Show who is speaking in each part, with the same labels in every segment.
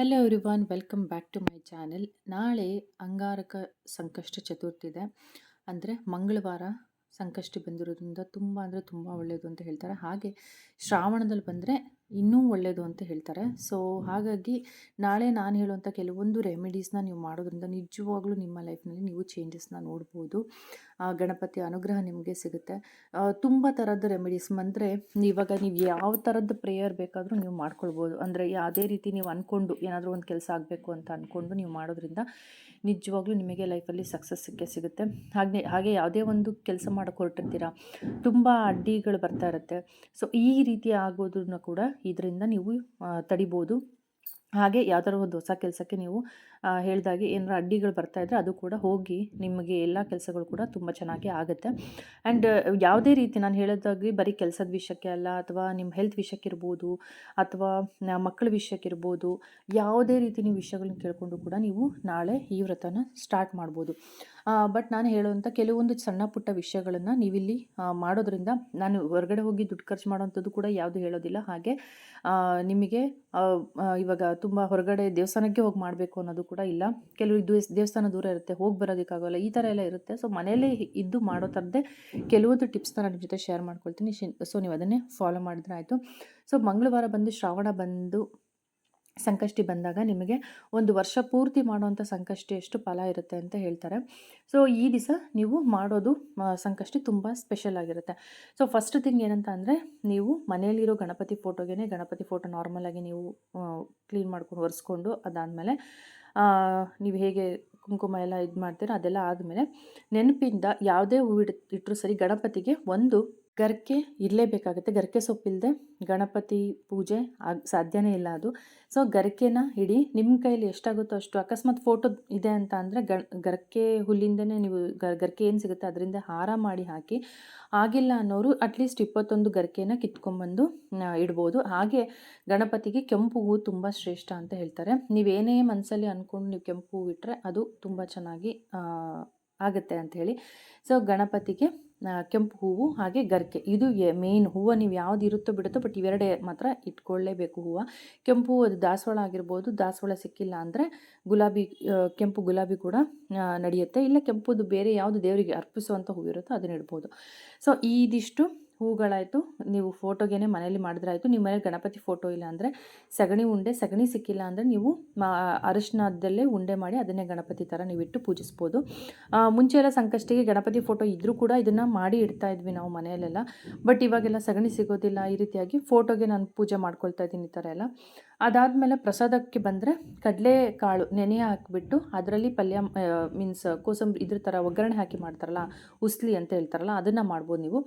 Speaker 1: Hello everyone welcome back to my channel ನಾಳೆ ಅಂಗಾರಕ ಸಂಕಷ್ಟ ಚತುರ್ಥಿ ಇದೆ ಅಂದರೆ ಮಂಗಳವಾರ ಸಂಕಷ್ಟಿ ಬಂದಿರೋದ್ರಿಂದ ತುಂಬ ಅಂದರೆ ತುಂಬ ಒಳ್ಳೆಯದು ಅಂತ ಹೇಳ್ತಾರೆ. ಹಾಗೆ ಶ್ರಾವಣದಲ್ಲಿ ಬಂದರೆ ಇನ್ನೂ ಒಳ್ಳೆಯದು ಅಂತ ಹೇಳ್ತಾರೆ. ಸೊ ಹಾಗಾಗಿ ನಾಳೆ ನಾನು ಹೇಳುವಂಥ ಕೆಲವೊಂದು ರೆಮಿಡೀಸ್ನ ನೀವು ಮಾಡೋದ್ರಿಂದ ನಿಜವಾಗ್ಲೂ ನಿಮ್ಮ ಲೈಫ್ನಲ್ಲಿ ನೀವು ಚೇಂಜಸ್ನ ನೋಡ್ಬೋದು. ಗಣಪತಿ ಅನುಗ್ರಹ ನಿಮಗೆ ಸಿಗುತ್ತೆ. ತುಂಬ ಥರದ ರೆಮಿಡೀಸ್ ಅಂದರೆ ಇವಾಗ ನೀವು ಯಾವ ಥರದ ಪ್ರೇಯರ್ ಬೇಕಾದರೂ ನೀವು ಮಾಡ್ಕೊಳ್ಬೋದು. ಅಂದರೆ ಯಾವುದೇ ರೀತಿ ನೀವು ಅಂದ್ಕೊಂಡು ಏನಾದರೂ ಒಂದು ಕೆಲಸ ಆಗಬೇಕು ಅಂತ ಅಂದ್ಕೊಂಡು ನೀವು ಮಾಡೋದ್ರಿಂದ ನಿಜವಾಗ್ಲೂ ನಿಮಗೆ ಲೈಫಲ್ಲಿ ಸಕ್ಸಸ್ ಸಿಕ್ಕೇ ಸಿಗುತ್ತೆ. ಹಾಗೆ ಹಾಗೆ ಯಾವುದೇ ಒಂದು ಕೆಲಸ ಮಾಡೋಕ್ಕೆ ಹೊರಟಿರ್ತೀರ ತುಂಬ ಅಡ್ಡಿಗಳು ಬರ್ತಾ ಇರುತ್ತೆ. ಸೊ ಈ ರೀತಿ ಆಗೋದನ್ನು ಕೂಡ ಇದರಿಂದ ನೀವು ತಡಿಬೋದು. ಹಾಗೆ ಯಾವ್ದಾದ್ರು ಒಂದು ಹೊಸ ಕೆಲಸಕ್ಕೆ ನೀವು ಹೇಳಿದಾಗೆ ಏನಾರ ಅಡ್ಡಿಗಳು ಬರ್ತಾ ಇದ್ದರೆ ಅದು ಕೂಡ ಹೋಗಿ ನಿಮಗೆ ಎಲ್ಲ ಕೆಲಸಗಳು ಕೂಡ ತುಂಬ ಚೆನ್ನಾಗಿ ಆಗುತ್ತೆ. ಆ್ಯಂಡ್ ಯಾವುದೇ ರೀತಿ ನಾನು ಹೇಳೋದಾಗಿ ಬರೀ ಕೆಲಸದ ವಿಷಯಕ್ಕೆ ಅಲ್ಲ ಅಥವಾ ನಿಮ್ಮ ಹೆಲ್ತ್ ವಿಷಯಕ್ಕಿರ್ಬೋದು ಅಥವಾ ಮಕ್ಕಳ ವಿಷಯಕ್ಕಿರ್ಬೋದು ಯಾವುದೇ ರೀತಿ ನೀವು ವಿಷಯಗಳನ್ನ ಕೇಳಿಕೊಂಡು ಕೂಡ ನೀವು ನಾಳೆ ಈ ವ್ರತನ ಸ್ಟಾರ್ಟ್ ಮಾಡ್ಬೋದು. ಬಟ್ ನಾನು ಹೇಳುವಂಥ ಕೆಲವೊಂದು ಸಣ್ಣ ಪುಟ್ಟ ವಿಷಯಗಳನ್ನು ನೀವಿಲ್ಲಿ ಮಾಡೋದ್ರಿಂದ ನಾನು ಹೊರಗಡೆ ಹೋಗಿ ದುಡ್ಡು ಖರ್ಚು ಮಾಡೋವಂಥದ್ದು ಕೂಡ ಯಾವುದು ಹೇಳೋದಿಲ್ಲ. ಹಾಗೆ ನಿಮಗೆ ಇವಾಗ ತುಂಬ ಹೊರಗಡೆ ದೇವಸ್ಥಾನಕ್ಕೆ ಹೋಗಿ ಮಾಡಬೇಕು ಅನ್ನೋದು ಕೂಡ ಇಲ್ಲ. ಕೆಲವು ದೇವಸ್ಥಾನ ದೂರ ಇರುತ್ತೆ, ಹೋಗಿ ಬರೋದಕ್ಕಾಗೋಲ್ಲ, ಈ ಥರ ಎಲ್ಲ ಇರುತ್ತೆ. ಸೊ ಮನೆಯಲ್ಲೇ ಇದ್ದು ಮಾಡೋ ಥರದ್ದೇ ಕೆಲವೊಂದು ಟಿಪ್ಸ್ನ ನಾನು ನಿಮ್ಮ ಜೊತೆ ಶೇರ್ ಮಾಡ್ಕೊಳ್ತೀನಿ. ಸೊ, ನೀವು ಅದನ್ನೇ ಫಾಲೋ ಮಾಡಿದ್ರೆ ಆಯಿತು. ಸೊ ಮಂಗಳವಾರ ಬಂದು ಶ್ರಾವಣ ಬಂದು ಸಂಕಷ್ಟಿ ಬಂದಾಗ ನಿಮಗೆ ಒಂದು ವರ್ಷ ಪೂರ್ತಿ ಮಾಡುವಂಥ ಸಂಕಷ್ಟಿ ಎಷ್ಟು ಫಲ ಇರುತ್ತೆ ಅಂತ ಹೇಳ್ತಾರೆ. ಸೊ ಈ ದಿವಸ ನೀವು ಮಾಡೋದು ಸಂಕಷ್ಟಿ ತುಂಬ ಸ್ಪೆಷಲ್ ಆಗಿರುತ್ತೆ. ಸೊ ಫಸ್ಟ್ ಥಿಂಗ್ ಏನಂತ ಅಂದರೆ, ನೀವು ಮನೆಯಲ್ಲಿರೋ ಗಣಪತಿ ಫೋಟೋಗೆ ಗಣಪತಿ ಫೋಟೋ ನಾರ್ಮಲಾಗಿ ನೀವು ಕ್ಲೀನ್ ಮಾಡ್ಕೊಂಡು ಒರೆಸ್ಕೊಂಡು ಅದಾದಮೇಲೆ ನೀವು ಹೇಗೆ ಕುಂಕುಮ ಎಲ್ಲ ಇದು ಮಾಡ್ತೀರೋ ಅದೆಲ್ಲ ಆದಮೇಲೆ ನೆನಪಿಂದ ಯಾವುದೇ ಹೂ ಇಟ್ಟರು ಸರಿ ಗಣಪತಿಗೆ ಒಂದು ಗರಿಕೆ ಇರಲೇಬೇಕಾಗುತ್ತೆ. ಗರ್ಕೆ ಸೊಪ್ಪಿಲ್ಲದೆ ಗಣಪತಿ ಪೂಜೆ ಆಗ ಸಾಧ್ಯನೇ ಇಲ್ಲ ಅದು. ಸೊ ಗರಿಕೆನ ಇಡಿ ನಿಮ್ಮ ಕೈಲಿ ಎಷ್ಟಾಗುತ್ತೋ ಅಷ್ಟು ಅಕಸ್ಮಾತ್ ಫೋಟೋ ಇದೆ ಅಂತ ಅಂದರೆ ಗರಿಕೆ ಹುಲ್ಲಿಂದನೇ ನೀವು ಗರಿಕೆ ಏನು ಸಿಗುತ್ತೆ ಅದರಿಂದ ಹಾರ ಮಾಡಿ ಹಾಕಿ ಆಗಿಲ್ಲ ಅನ್ನೋರು ಅಟ್ಲೀಸ್ಟ್ ಇಪ್ಪತ್ತೊಂದು ಗರಿಕೆನ ಕಿತ್ಕೊಂಡ್ಬಂದು ಇಡ್ಬೋದು. ಹಾಗೆ ಗಣಪತಿಗೆ ಕೆಂಪು ಹೂವು ತುಂಬ ಶ್ರೇಷ್ಠ ಅಂತ ಹೇಳ್ತಾರೆ. ನೀವೇನೇ ಮನಸ್ಸಲ್ಲಿ ಅಂದ್ಕೊಂಡು ನೀವು ಕೆಂಪು ಹೂವು ಇಟ್ಟರೆ ಅದು ತುಂಬ ಚೆನ್ನಾಗಿ ಆಗುತ್ತೆ ಅಂಥೇಳಿ ಸೊ ಗಣಪತಿಗೆ ಕೆಂಪು ಹೂವು ಹಾಗೆ ಗರಿಕೆ. ಇದು ಮೇನ್ ಹೂವು ನೀವು ಯಾವ್ದು ಇರುತ್ತೋ ಬಿಡುತ್ತೋ ಬಟ್ ಇವೆರಡೇ ಮಾತ್ರ ಇಟ್ಕೊಳ್ಳೇಬೇಕು ಹೂವು. ಕೆಂಪು ಅದು ದಾಸವಾಳ ಆಗಿರ್ಬೋದು, ದಾಸವಾಳ ಸಿಕ್ಕಿಲ್ಲ ಅಂದರೆ ಗುಲಾಬಿ ಕೆಂಪು ಗುಲಾಬಿ ಕೂಡ ನಡೆಯುತ್ತೆ. ಇಲ್ಲ ಕೆಂಪುದು ಬೇರೆ ಯಾವುದು ದೇವರಿಗೆ ಅರ್ಪಿಸುವಂಥ ಹೂವು ಇರುತ್ತೋ ಅದನ್ನ ಇಡ್ಬೋದು. ಸೊ ಇದಿಷ್ಟು. ಹೂಗಳಾಯಿತು, ನೀವು ಫೋಟೋಗೇನೆ ಮನೇಲಿ ಮಾಡಿದ್ರಾಯಿತು, ನಿಮ್ಮ ಮನೇಲಿ ಗಣಪತಿ ಫೋಟೋ ಇಲ್ಲ ಅಂದರೆ ಸಗಣಿ ಉಂಡೆ, ಸಗಣಿ ಸಿಕ್ಕಿಲ್ಲ ಅಂದರೆ ನೀವು ಅರಿಶಿನದಲ್ಲೇ ಉಂಡೆ ಮಾಡಿ ಅದನ್ನೇ ಗಣಪತಿ ಥರ ನೀವು ಇಟ್ಟು ಪೂಜಿಸ್ಬೋದು. ಮುಂಚೆ ಎಲ್ಲ ಸಂಕಷ್ಟಿಗೆ ಗಣಪತಿ ಫೋಟೋ ಇದ್ದರೂ ಕೂಡ ಇದನ್ನು ಮಾಡಿ ಇಡ್ತಾ ಇದ್ವಿ ನಾವು ಮನೆಯಲ್ಲೆಲ್ಲ. ಬಟ್ ಇವಾಗೆಲ್ಲ ಸಗಣಿ ಸಿಗೋದಿಲ್ಲ, ಈ ರೀತಿಯಾಗಿ ಫೋಟೋಗೆ ನಾನು ಪೂಜೆ ಮಾಡ್ಕೊಳ್ತಾ ಇದ್ದೀನಿ ಈ ಥರ ಎಲ್ಲ. ಅದಾದಮೇಲೆ ಪ್ರಸಾದಕ್ಕೆ ಬಂದರೆ ಕಡಲೆ ಕಾಳು ನೆನೆ ಹಾಕಿಬಿಟ್ಟು ಅದರಲ್ಲಿ ಪಲ್ಯ ಮೀನ್ಸ್ ಕೋಸಂಬರಿ ಇದ್ರ ಥರ ಒಗ್ಗರಣೆ ಹಾಕಿ ಮಾಡ್ತಾರಲ್ಲ, ಉಸ್ಲಿ ಅಂತ ಹೇಳ್ತಾರಲ್ಲ, ಅದನ್ನು ಮಾಡ್ಬೋದು ನೀವು.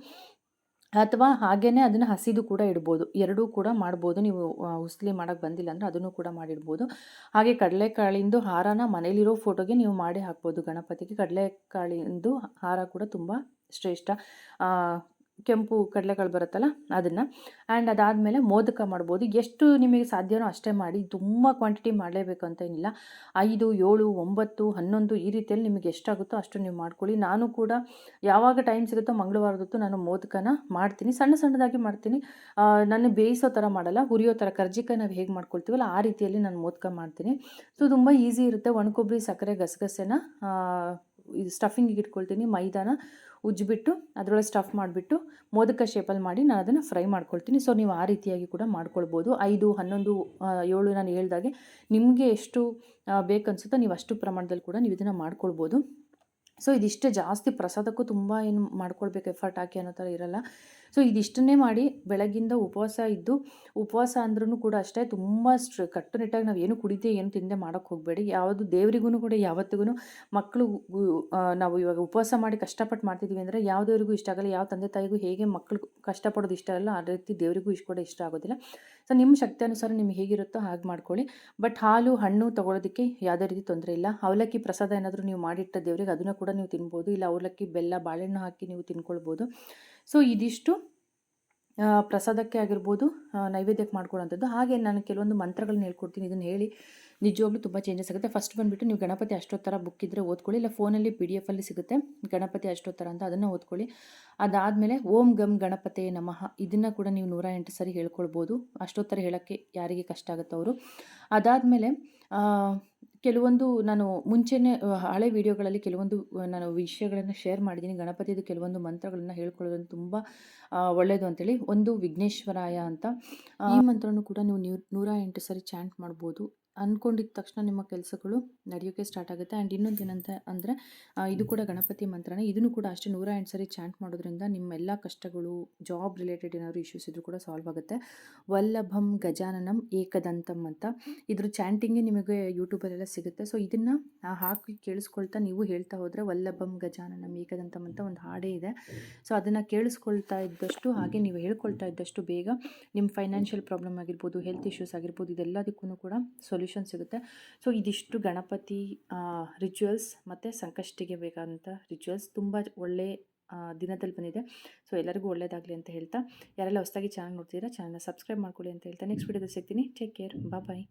Speaker 1: ಅಥವಾ ಹಾಗೇ ಅದನ್ನು ಹಸಿದು ಕೂಡ ಇಡ್ಬೋದು. ಎರಡೂ ಕೂಡ ಮಾಡ್ಬೋದು. ನೀವು ಉಸ್ಲಿ ಮಾಡೋಕ್ಕೆ ಬಂದಿಲ್ಲ ಅಂದರೆ ಅದನ್ನು ಕೂಡ ಮಾಡಿಡ್ಬೋದು. ಹಾಗೆ ಕಡಲೆಕಾಳಿಂದು ಹಾರನ ಮನೇಲಿರೋ ಫೋಟೋಗೆ ನೀವು ಮಾಡಿ ಹಾಕ್ಬೋದು ಗಣಪತಿಗೆ. ಕಡಲೆಕಾಳಿಂದು ಹಾರ ಕೂಡ ತುಂಬ ಶ್ರೇಷ್ಠ. ಕೆಂಪು ಕಡಲೆಕಾಳು ಬರುತ್ತಲ್ಲ ಅದನ್ನು. ಆ್ಯಂಡ್ ಅದಾದಮೇಲೆ ಮೋದಕ ಮಾಡ್ಬೋದು. ಎಷ್ಟು ನಿಮಗೆ ಸಾಧ್ಯನೋ ಅಷ್ಟೇ ಮಾಡಿ, ತುಂಬ ಕ್ವಾಂಟಿಟಿ ಮಾಡಲೇಬೇಕು ಅಂತ ಏನಿಲ್ಲ. ಐದು, ಏಳು, ಒಂಬತ್ತು, ಹನ್ನೊಂದು ಈ ರೀತಿಯಲ್ಲಿ ನಿಮಗೆ ಎಷ್ಟಾಗುತ್ತೋ ಅಷ್ಟು ನೀವು ಮಾಡ್ಕೊಳ್ಳಿ. ನಾನು ಕೂಡ ಯಾವಾಗ ಟೈಮ್ ಸಿಗುತ್ತೋ ಮಂಗಳವಾರದೊತ್ತು ನಾನು ಮೋದಕನ ಮಾಡ್ತೀನಿ. ಸಣ್ಣ ಸಣ್ಣದಾಗಿ ಮಾಡ್ತೀನಿ. ನಾನು ಬೇಯಿಸೋ ಥರ ಮಾಡಲ್ಲ, ಹುರಿಯೋ ಥರ, ಕರ್ಜಿಕಾಯಿ ನಾವು ಹೇಗೆ ಮಾಡ್ಕೊಳ್ತೀವಲ್ಲ ಆ ರೀತಿಯಲ್ಲಿ ನಾನು ಮೋದಕ ಮಾಡ್ತೀನಿ. ಸೊ ತುಂಬ ಈಸಿ ಇರುತ್ತೆ. ಒಣಕೊಬ್ಬರಿ, ಸಕ್ಕರೆ, ಗಸಗಸೆನ ಇದು ಸ್ಟಫಿಂಗಿಗೆ ಇಟ್ಕೊಳ್ತೀನಿ, ಮೈದಾನ. ಉಜ್ಜಿಬಿಟ್ಟು ಅದರೊಳಗೆ ಸ್ಟಫ್ ಮಾಡಿಬಿಟ್ಟು ಮೋದಕ ಶೇಪಲ್ಲಿ ಮಾಡಿ ನಾನು ಅದನ್ನು ಫ್ರೈ ಮಾಡ್ಕೊಳ್ತೀನಿ. ಸೊ ನೀವು ಆ ರೀತಿಯಾಗಿ ಕೂಡ ಮಾಡ್ಕೊಳ್ಬೋದು. ಐದು, ಹನ್ನೊಂದು ಏಳು ನಾನು ಹೇಳ್ದಾಗೆ ನಿಮಗೆ ಎಷ್ಟು ಬೇಕನ್ಸುತ್ತೋ ನೀವು ಅಷ್ಟು ಪ್ರಮಾಣದಲ್ಲಿ ಕೂಡ ನೀವು ಇದನ್ನು ಮಾಡ್ಕೊಳ್ಬೋದು. ಸೊ ಇದಿಷ್ಟು ಜಾಸ್ತಿ ಪ್ರಸಾದಕ್ಕೂ ತುಂಬ ಏನು ಮಾಡ್ಕೊಳ್ಬೇಕು ಎಫರ್ಟ್ ಹಾಕಿ ಅನ್ನೋ ಥರ ಇರಲ್ಲ. ಸೊ ಇದಿಷ್ಟನ್ನೇ ಮಾಡಿ ಬೆಳಗ್ಗಿಂದ ಉಪವಾಸ ಇದ್ದು, ಉಪವಾಸ ಅಂದ್ರೂ ಕೂಡ ಅಷ್ಟೇ ತುಂಬ ಸ್ಟ್ರ, ಕಟ್ಟುನಿಟ್ಟಾಗಿ ನಾವು ಏನು ಕುಡಿತೀವಿ ಏನು ತಿಂದೆ ಮಾಡೋಕ್ಕೆ ಹೋಗಬೇಡಿ. ಯಾವುದು ದೇವರಿಗೂ ಕೂಡ ಯಾವತ್ತಿಗೂ ಮಕ್ಕಳು ನಾವು ಇವಾಗ ಉಪವಾಸ ಮಾಡಿ ಕಷ್ಟಪಟ್ಟು ಮಾಡ್ತಿದ್ದೀವಿ ಅಂದರೆ ಯಾವ ದೇವರಿಗೂ ಇಷ್ಟ ಆಗಲ್ಲ, ಯಾವ ತಂದೆ ತಾಯಿಗೂ ಹೇಗೆ ಮಕ್ಕಳು ಕಷ್ಟಪಡೋದು ಇಷ್ಟ ಆಗಲ್ಲ, ಆ ರೀತಿ ದೇವರಿಗೂ ಇಷ್ಟ ಕೂಡ ಇಷ್ಟ ಆಗೋದಿಲ್ಲ. ಸೊ ನಿಮ್ಮ ಶಕ್ತಿ ಅನುಸಾರ ನಿಮ್ಗೆ ಹೇಗಿರುತ್ತೋ ಹಾಗೆ ಮಾಡ್ಕೊಳ್ಳಿ. ಬಟ್ ಹಾಲು, ಹಣ್ಣು ತೊಗೊಳೋದಕ್ಕೆ ಯಾವುದೇ ರೀತಿ ತೊಂದರೆ ಇಲ್ಲ. ಅವಲಕ್ಕಿ ಪ್ರಸಾದ ಏನಾದರೂ ನೀವು ಮಾಡಿಟ್ಟ ದೇವರಿಗೆ ಅದನ್ನು ನೀವು ತಿನ್ಬೋದು. ಇಲ್ಲ ಅವಲಕ್ಕಿ, ಬೆಲ್ಲ, ಬಾಳೆಹಣ್ಣು ಹಾಕಿ ನೀವು ತಿನ್ಕೊಳ್ಬೋದು. ಸೊ ಇದಿಷ್ಟು. ಪ್ರಸಾದಕ್ಕೆ ಆಗಿರ್ಬೋದು ನೈವೇದ್ಯಕ್ಕೆ ಮಾಡ್ಕೊಳ್ಳೋಂಥದ್ದು ಹಾಗೆ ನಾನು ಕೆಲವೊಂದು ಮಂತ್ರಗಳನ್ನ ಹೇಳ್ಕೊಡ್ತೀನಿ. ಇದನ್ನು ಹೇಳಿ ನಿಜವಾಗ್ಲೂ ತುಂಬ ಚೇಂಜಸ್ ಆಗುತ್ತೆ. ಫಸ್ಟ್ ಬಂದುಬಿಟ್ಟು ನೀವು ಗಣಪತಿ ಅಷ್ಟೋತ್ತರ ಬುಕ್ ಇದ್ದರೆ ಓದ್ಕೊಳ್ಳಿ. ಇಲ್ಲ ಫೋನಲ್ಲಿ ಪಿ ಡಿ ಎಫಲ್ಲಿ ಸಿಗುತ್ತೆ. ಗಣಪತಿ ಅಷ್ಟೋತ್ತರ ಅಂತ ಅದನ್ನು ಓದ್ಕೊಳ್ಳಿ. ಅದಾದಮೇಲೆ ಓಂ ಗಮ್ ಗಣಪತೆ ನಮಃ. ಇದನ್ನು ಕೂಡ ನೀವು ನೂರ ಎಂಟು ಸರಿ ಹೇಳ್ಕೊಳ್ಬೋದು. ಅಷ್ಟೋತ್ತರ ಹೇಳೋಕ್ಕೆ ಯಾರಿಗೆ ಕಷ್ಟ ಆಗುತ್ತೋ ಅವರು. ಅದಾದಮೇಲೆ ಕೆಲವೊಂದು ನಾನು ಮುಂಚೆನೇ ಹಳೆ ವಿಡಿಯೋಗಳಲ್ಲಿ ಕೆಲವೊಂದು ನಾನು ವಿಷಯಗಳನ್ನು ಶೇರ್ ಮಾಡಿದ್ದೀನಿ. ಗಣಪತಿದು ಕೆಲವೊಂದು ಮಂತ್ರಗಳನ್ನು ಹೇಳ್ಕೊಳ್ಳೋದು ತುಂಬ ಒಳ್ಳೆಯದು ಅಂತೇಳಿ. ಒಂದು ವಿಘ್ನೇಶ್ವರಾಯ ಅಂತ. ಈ ಮಂತ್ರನೂ ಕೂಡ ನೀವು ನೂರ ಎಂಟು ಸರಿ ಚಾಂಟ್ ಮಾಡ್ಬೋದು. ಅಂದ್ಕೊಂಡಿದ್ದ ತಕ್ಷಣ ನಿಮ್ಮ ಕೆಲಸಗಳು ನಡೆಯೋಕ್ಕೆ ಸ್ಟಾರ್ಟ್ ಆಗುತ್ತೆ. ಆ್ಯಂಡ್ ಇನ್ನೊಂದು ಏನಂತ ಅಂದರೆ ಇದು ಕೂಡ ಗಣಪತಿ ಮಂತ್ರನೇ. ಇದನ್ನು ಕೂಡ ಅಷ್ಟೇ ನೂರ ಎಂಟು ಸರಿ ಚಾಂಟ್ ಮಾಡೋದ್ರಿಂದ ನಿಮ್ಮೆಲ್ಲ ಕಷ್ಟಗಳು ಜಾಬ್ ರಿಲೇಟೆಡ್ ಏನಾದರೂ ಇಶ್ಯೂಸ್ ಇದ್ರೂ ಕೂಡ ಸಾಲ್ವ್ ಆಗುತ್ತೆ. ವಲ್ಲಭಂ ಗಜಾನನಂ ಏಕದಂತಂ ಅಂತ. ಇದ್ರ ಚಾಂಟಿಂಗೇ ನಿಮಗೆ ಯೂಟ್ಯೂಬಲ್ಲೆಲ್ಲ ಸಿಗುತ್ತೆ. ಸೊ ಇದನ್ನು ಹಾಕಿ ಕೇಳಿಸ್ಕೊಳ್ತಾ ನೀವು ಹೇಳ್ತಾ ಹೋದರೆ ವಲ್ಲಭಂ ಗಜಾನನಂ ಏಕದಂತಂ ಅಂತ ಒಂದು ಹಾಡೇ ಇದೆ. ಸೊ ಅದನ್ನು ಕೇಳಿಸ್ಕೊಳ್ತಾ ಇದ್ದಷ್ಟು ಹಾಗೆ ನೀವು ಹೇಳ್ಕೊಳ್ತಾ ಇದ್ದಷ್ಟು ಬೇಗ ನಿಮ್ಮ ಫೈನಾನ್ಷಿಯಲ್ ಪ್ರಾಬ್ಲಮ್ ಆಗಿರ್ಬೋದು ಹೆಲ್ತ್ ಇಶ್ಯೂಸ್ ಆಗಿರ್ಬೋದು ಇದೆಲ್ಲದಕ್ಕೂ ಕೂಡ ಸೊಲ್ಯೂಷನ್ ಸಿಗುತ್ತೆ. ಸೊ ಇದಿಷ್ಟು ಗಣಪತಿ ರಿಚುವಲ್ಸ್ ಮತ್ತು ಸಂಕಷ್ಟಿಗೆ ಬೇಕಾದಂಥ ರಿಚುವಲ್ಸ್ ತುಂಬ ಒಳ್ಳೆ ದಿನದಲ್ಲಿ ಬಂದಿದೆ. ಸೊ ಎಲ್ಲರಿಗೂ ಒಳ್ಳೇದಾಗಲಿ ಅಂತ ಹೇಳ್ತಾ. ಯಾರೆಲ್ಲ ಹೊಸದಾಗಿ ಚಾನಲ್ ನೋಡ್ತೀರಾ ಚಾನಲ್ನ ಸಬ್ಸ್ಕ್ರೈಬ್ ಮಾಡ್ಕೊಳ್ಳಿ ಅಂತ ಹೇಳ್ತಾ. ನೆಕ್ಸ್ಟ್ ವೀಡಿಯೋದಲ್ಲಿ ಸಿಗ್ತೀನಿ. Take care bye